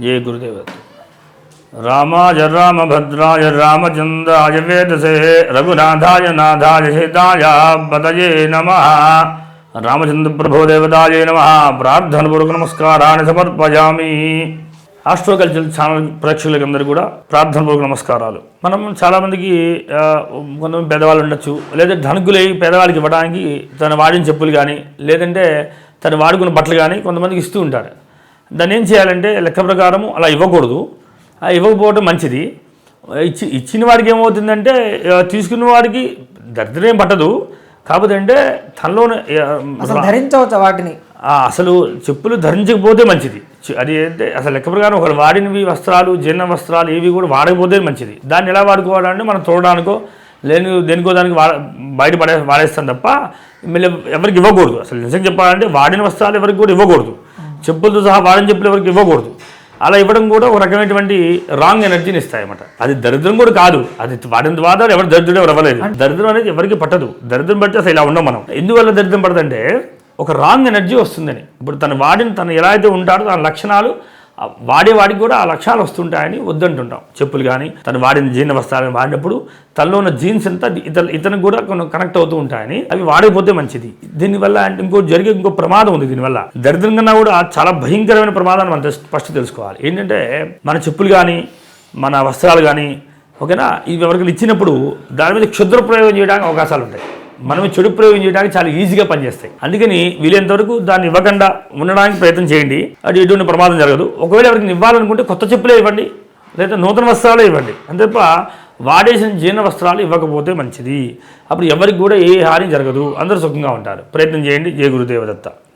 జయ గురుదేవ రామాయ రామభద్రాయ రామచంద్రాయ వేదసే రఘునాథాయ నాథాయ హితాయ పదయే నమ. రామచంద్ర ప్రభో దేవతాయ నమ. ప్రార్థనపూర్వక నమస్కారాన్ని సమర్పయామి. ఆస్ట్రో కల్చర్ ఛానల్ ప్రేక్షకులకందరూ కూడా ప్రార్థనపూర్వక నమస్కారాలు. మనం చాలామందికి కొంతమంది పేదవాళ్ళు ఉండొచ్చు లేదా ధనుకులై పేదవాళ్ళకి ఇవ్వడానికి తను వాడిన చెప్పులు కానీ లేదంటే తను వాడుకున్న బట్టలు కానీ కొంతమందికి ఇస్తూ ఉంటారు. దాన్ని ఏం చేయాలంటే లెక్క ప్రకారం అలా ఇవ్వకూడదు. ఆ ఇవ్వకపోవడం మంచిది. ఇచ్చి ఇచ్చిన వాడికి ఏమవుతుందంటే తీసుకున్న వాడికి దరిద్రం పట్టదు. కాకపోతే అంటే తనలోనే ధరించవచ్చు వాటిని. అసలు చెప్పులు ధరించకపోతే మంచిది. అది అంటే అసలు లెక్క ప్రకారం ఒకరు వాడినవి వస్త్రాలు జీర్ణ వస్త్రాలు ఏవి కూడా వాడకపోతే మంచిది. దాన్ని ఎలా వాడుకోవాలంటే మనం తోడడానికో లేని దేనికో దానికి వా బయట పడే వాడేస్తాం తప్ప మళ్ళీ ఎవరికి ఇవ్వకూడదు. అసలు నిజంగా చెప్పాలంటే వాడిన వస్త్రాలు ఎవరికి కూడా ఇవ్వకూడదు. చెప్పులతో సహా వాడిన చెప్పులు ఎవరికి ఇవ్వకూడదు. అలా ఇవ్వడం కూడా ఒక రకమైనటువంటి రాంగ్ ఎనర్జీని ఇస్తాయి అన్నమాట అది దరిద్రం కూడా కాదు. అది వాడిన ద్వారా ఎవరు దరిద్రుడు ఎవరు అవ్వలేదు. దరిద్రం అనేది ఎవరికి పట్టదు. దరిద్రం పడితే అసలు ఇలా ఉండం మనం. ఎందువల్ల దరిద్రం పడదంటే ఒక రాంగ్ ఎనర్జీ వస్తుందని. ఇప్పుడు తను వాడిన తను ఎలా అయితే ఉంటాడో దాని లక్షణాలు వాడే వాడికి కూడా ఆ లక్ష్యాలు వస్తుంటాయని వద్దంటుంటాం. చెప్పులు కానీ తను వాడిన జీర్ణ వస్త్రాలను వాడినప్పుడు తనలో ఉన్న జీన్స్ అంతా ఇతను ఇతనికి కూడా కొన్ని కనెక్ట్ అవుతూ ఉంటాయని అవి వాడకపోతే మంచిది. దీనివల్ల అంటే ఇంకో జరిగే ఇంకో ప్రమాదం ఉంది దీనివల్ల దరిద్రం కన్నా కూడా చాలా భయంకరమైన ప్రమాదాన్ని మనం తెస్- ఫస్ట్ తెలుసుకోవాలి. ఏంటంటే మన చెప్పులు కానీ మన వస్త్రాలు కానీ ఓకేనా? ఇవి ఎవరికి ఇచ్చినప్పుడు దాని మీద క్షుద్ర ప్రయోగం చేయడానికి అవకాశాలు ఉంటాయి మనం చెడు ప్రయోగం చేయడానికి చాలా ఈజీగా పనిచేస్తాయి. అందుకని వీలైనంత వరకు దాన్ని ఇవ్వకుండా ఉండడానికి ప్రయత్నం చేయండి. అది ఎటువంటి ప్రమాదం జరగదు. ఒకవేళ ఎవరికి ఇవ్వాలనుకుంటే కొత్త చెప్పులే ఇవ్వండి. లేదా నూతన వస్త్రాలే ఇవ్వండి. అంతే తప్ప వాడేసిన జీర్ణ వస్త్రాలు ఇవ్వకపోతే మంచిది. అప్పుడు ఎవరికి కూడా ఏ హాని జరగదు. అందరూ సుఖంగా ఉంటారు. ప్రయత్నం చేయండి. జయ గురుదేవదత్త.